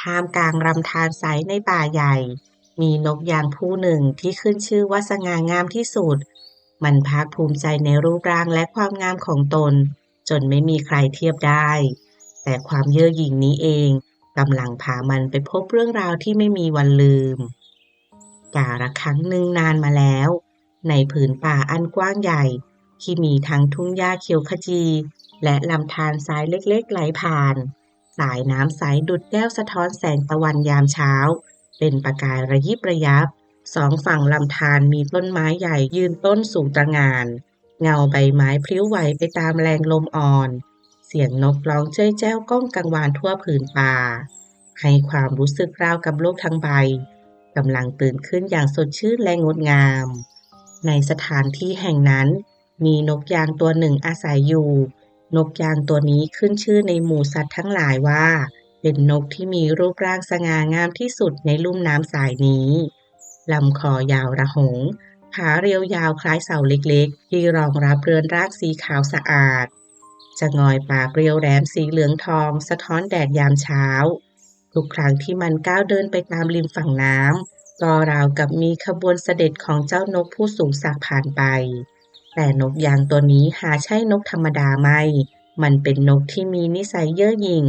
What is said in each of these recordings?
ท่ามกลางลำธารใสในป่าใหญ่ มีนกยางผู้หนึ่งที่ขึ้นชื่อว่าสง่างามที่สุด มันภาคภูมิใจในรูปร่างและความงามของตน จนไม่มีใครเทียบได้ แต่ความเย่อหยิ่งนี้เองกำลังพามันไปพบเรื่องราวที่ไม่มีวันลืม กาละครั้งหนึ่งนานมาแล้ว ในผืนป่าอันกว้างใหญ่ ที่มีทั้งทุ่งหญ้าเขียวขจี และลำธารทรายเล็กๆไหลผ่าน สายน้ำใสดุดแก้วสะท้อนแสงตะวันยามเช้า เป็นประกายระยิบระยับ สองฝั่งลำธารมีต้นไม้ใหญ่ยืนต้นสูงตระหง่าน เงาใบไม้พลิ้วไหวไปตามแรงลมอ่อน เสียงนกร้องเจ้ยแจ้วก้องกังวานทั่วผืนป่า ให้ความรู้สึกราวกับโลกทั้งใบกำลังตื่นขึ้นอย่างสดชื่นและงดงาม ในสถานที่แห่งนั้น มีนกยางตัวหนึ่งอาศัยอยู่ นกยางตัวนี้ขึ้นชื่อในหมู่สัตว์ทั้งหลายว่า เป็นนกที่มีรูปร่างสง่างามที่สุดในลุ่มน้ำสายนี้ลำคอยาวระหง ขาเรียวยาวคล้ายเสาเล็กๆ ที่รองรับเรือนรากสีขาวสะอาด จะงอยปากเรียวแหลมสีเหลืองทอง สะท้อนแดดยามเช้า ทุกครั้งที่มันก้าวเดินไปตามริมฝั่งน้ำก็ราวกับมีขบวนเสด็จของเจ้านกผู้สูงศักดิ์ผ่านไป แต่นกยางตัวนี้หาใช่นกธรรมดาไม่ มันเป็นนกที่มีนิสัยเย่อหยิ่ง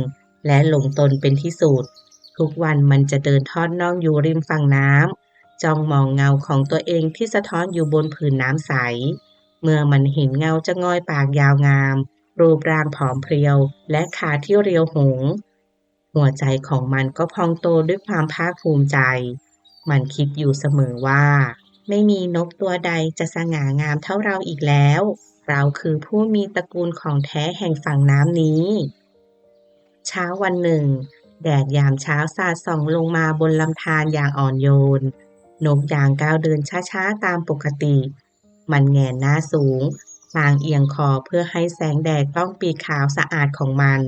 และหลงตนเป็นที่สุด ทุกวันมันจะเดินทอดน่องอยู่ริมฝั่งน้ำจ้องมองเงาของตัวเองที่สะท้อนอยู่บนผืนน้ำใส เมื่อมันเห็นเงาจะงอยปากยาวงาม รูปร่างผอมเพรียว และขาที่เรียวหง หัวใจของมันก็พองโตด้วยความภาคภูมิใจ มันคิดอยู่เสมอว่า ไม่มีนกตัวใดจะสง่างามเท่าเราอีกแล้ว เราคือผู้มีตระกูลของแท้แห่งฝั่งน้ำนี้ เช้าวันหนึ่ง แดดยามเช้าสาดส่องลงมาบนลำธารอย่างอ่อนโยน นกยางก้าวเดินช้าๆตามปกติ มันแงนหน้าสูงพลางเอียงคอเพื่อให้แสงแดดต้องปีกขาวสะอาดของมัน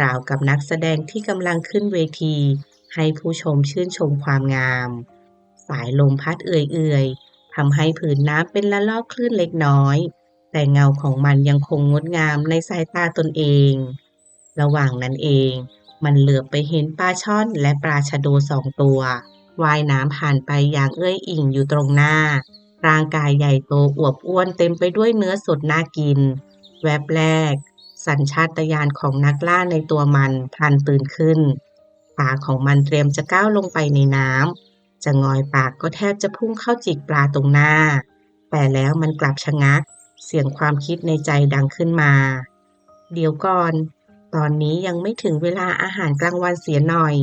ราวกับนักแสดงที่กำลังขึ้นเวที ให้ผู้ชมชื่นชมความงาม สายลมพัดเอื่อยๆทำให้ผืนน้ำเป็นละลอกคลื่นเล็กน้อย แต่เงาของมันยังคงงดงามในสายตาตนเอง ระหว่างนั้นเอง มันเหลือบไปเห็นปลาช่อนและปลาชะโดสองตัวว่ายน้ำผ่านไปอย่างเอื้อยอิ่งอยู่ตรงหน้า ร่างกายใหญ่โตอวบอ้วนเต็มไปด้วยเนื้อสดน่ากิน แวบแรก สัญชาตญาณของนักล่าในตัวมันพันตื่นขึ้น ตาของมันเตรียมจะก้าวลงไปในน้ำ จะงอยปากก็แทบจะพุ่งเข้าจิกปลาตรงหน้า แต่แล้วมันกลับชะงัก เสียงความคิดในใจดังขึ้นมา เดี๋ยวก่อน ตอนนี้ยังไม่ถึงเวลาอาหารกลางวันเสียหน่อย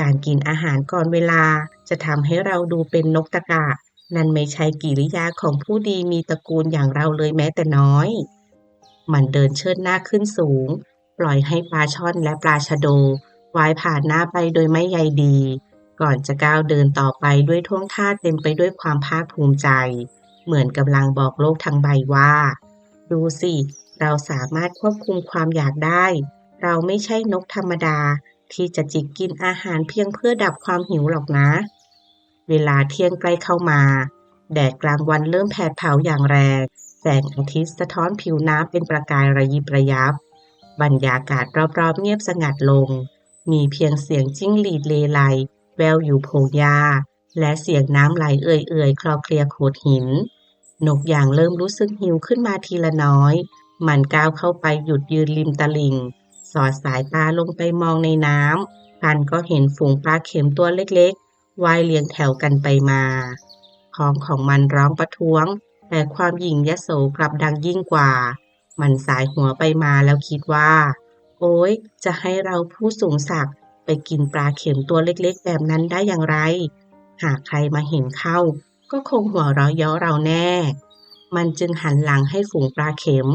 การกินอาหารก่อนเวลาจะทำให้เราดูเป็นนกตะกะ นั่นไม่ใช่กิริยาของผู้ดีมีตระกูลอย่างเราเลยแม้แต่น้อย มันเดินเชิดหน้าขึ้นสูง ปล่อยให้ปลาช่อนและปลาชะโดว่ายผ่านหน้าไปโดยไม่ใยดี ก่อนจะก้าวเดินต่อไปด้วยท่วงท่าเต็มไปด้วยความภาคภูมิใจ เหมือนกำลังบอกโลกทั้งใบว่า ดูสิ เราสามารถควบคุมความอยากได้ เราไม่ใช่นกธรรมดา ที่จะจิกกินอาหารเพียงเพื่อดับความหิวหรอกนะ เวลาเที่ยงใกล้เข้ามา แดดกลางวันเริ่มแผดเผาอย่างแรง แสงอาทิตย์สะท้อนผิวน้ำเป็นประกายระยิบระยับบรรยากาศรอบๆเงียบสงัดลง มีเพียงเสียงจิ้งหรีดเลไล แววอยู่โพงหญ้าและเสียงน้ำไหลเอื่อยๆ คลอเคลียโขดหิน นกอย่างเริ่มรู้สึกหิวขึ้นมาทีละน้อย มันก้าวเข้าไปหยุดยืนริมตลิ่ง สอดสายตาลงไปมองในน้ำพันก็เห็นฝูงปลาเข็มตัวเล็กๆว่ายเรียงแถวกันไปมา ท้องของมันร้องประท้วง แต่ความหยิ่งยโสกลับดังยิ่งกว่า มันสายหัวไปมาแล้วคิดว่า โอ๊ยจะให้เราผู้สูงศักดิ์ ไปกินปลาเข็มตัวเล็กๆ แบบนั้นได้อย่างไร หากใครมาเห็นเข้า ก็คงหัวเราะเย้อเราแน่ มันจึงหันหลังให้ฝูงปลาเข็ม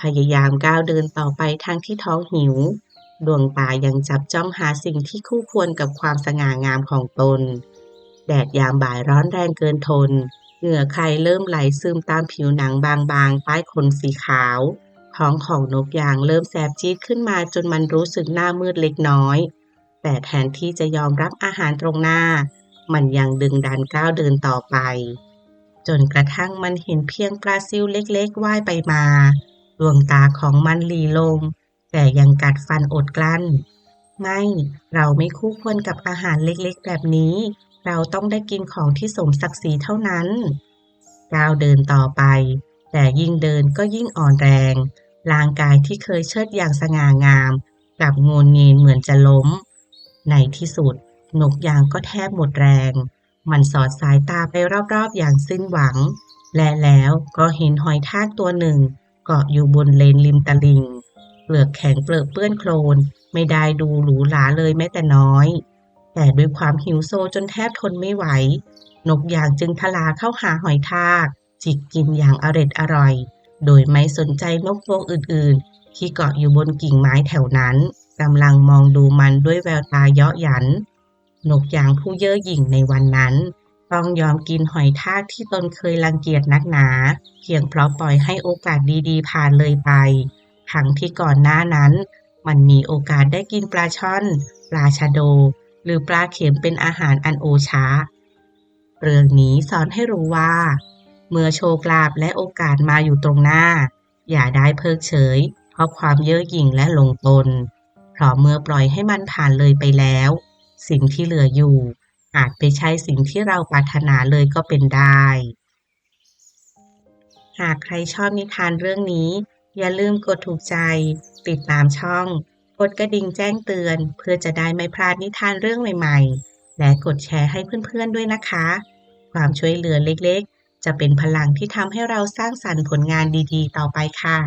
พยายามก้าวเดินต่อไปทางที่ท้องหิว ดวงตายังจับจ้องหาสิ่งที่คู่ควรกับความสง่างามของตน แดดยามบ่ายร้อนแรงเกินทน เหงื่อใครเริ่มไหลซึมตามผิวหนังบางๆใต้ขนสีขาวท้องของนกยางเริ่มแสบจี๊ดขึ้นมาจนมันรู้สึกหน้ามืดเล็กน้อย แต่แทนที่จะยอมรับอาหารตรงหน้า มันยังดึงดันก้าวเดินต่อไป จนกระทั่งมันเห็นเพียงปลาซิวเล็กๆว่ายไปมา ดวงตาของมันหลีลง แต่ยังกัดฟันอดกลั้น ไม่ เราไม่คู่ควรกับอาหารเล็กๆ แบบนี้ เราต้องได้กินของที่สมศักดิ์ศรีเท่านั้น ก้าวเดินต่อไป แต่ยิ่งเดินก็ยิ่งอ่อนแรง ร่างกายที่เคยเชิดอย่างสง่างาม กลับงนเงนเหมือนจะล้ม ในที่สุดนกยางก็แทบหมดแรง มันสอดสายตาไปรอบๆอย่างสิ้นหวัง และแล้วก็เห็นหอยทากตัวหนึ่ง เกาะอยู่บนเลนริมตลิ่งเปลือกแข็งเปลือกเปื้อนโคลน ไม่ได้ดูหรูหราเลยแม้แต่น้อย แต่ด้วยความหิวโซจนแทบทนไม่ไหว นกยางจึงทลาเข้าหาหอยทาก จิกกินอย่างอร็ดอร่อย โดยไม่สนใจนกพวกอื่นๆ ที่เกาะอยู่บนกิ่งไม้แถวนั้น กำลังมองดูมันด้วยแววตาเยาะหยัน นกยางผู้เย่อหยิ่งในวันนั้น ต้องยอมกินหอยทากที่ตนเคยรังเกียจนักหนา เพียงเพราะปล่อยให้โอกาสดีๆ ผ่านเลยไป ทั้งที่ก่อนหน้านั้น มันมีโอกาสได้กินปลาช่อน ปลาชะโด หรือปลาเข็มเป็นอาหารอันโอชะเรื่องนี้สอนให้รู้ว่า เมื่อโชคลาภและโอกาสมาอยู่ตรงหน้า อย่าได้เพิกเฉย เพราะความเย่อหยิ่งและหลงตน ราะเมื่อปล่อยให้มันผ่านเลยไปแล้ว สิ่งที่เหลืออยู่ อาจไปใช่สิ่งที่เราปรารถนาเลยก็เป็นได้ หากใครชอบนิทานเรื่องนี้ อย่าลืมกดถูกใจ ติดตามช่อง กดกระดิ่งแจ้งเตือน เพื่อจะได้ไม่พลาดนิทานเรื่องใหม่ๆ และกดแชร์ให้เพื่อนๆด้วยนะคะ ความช่วยเหลือเล็กๆ จะเป็นพลังที่ทำให้เราสร้างสรรค์ผลงานดีๆ ต่อไปค่ะ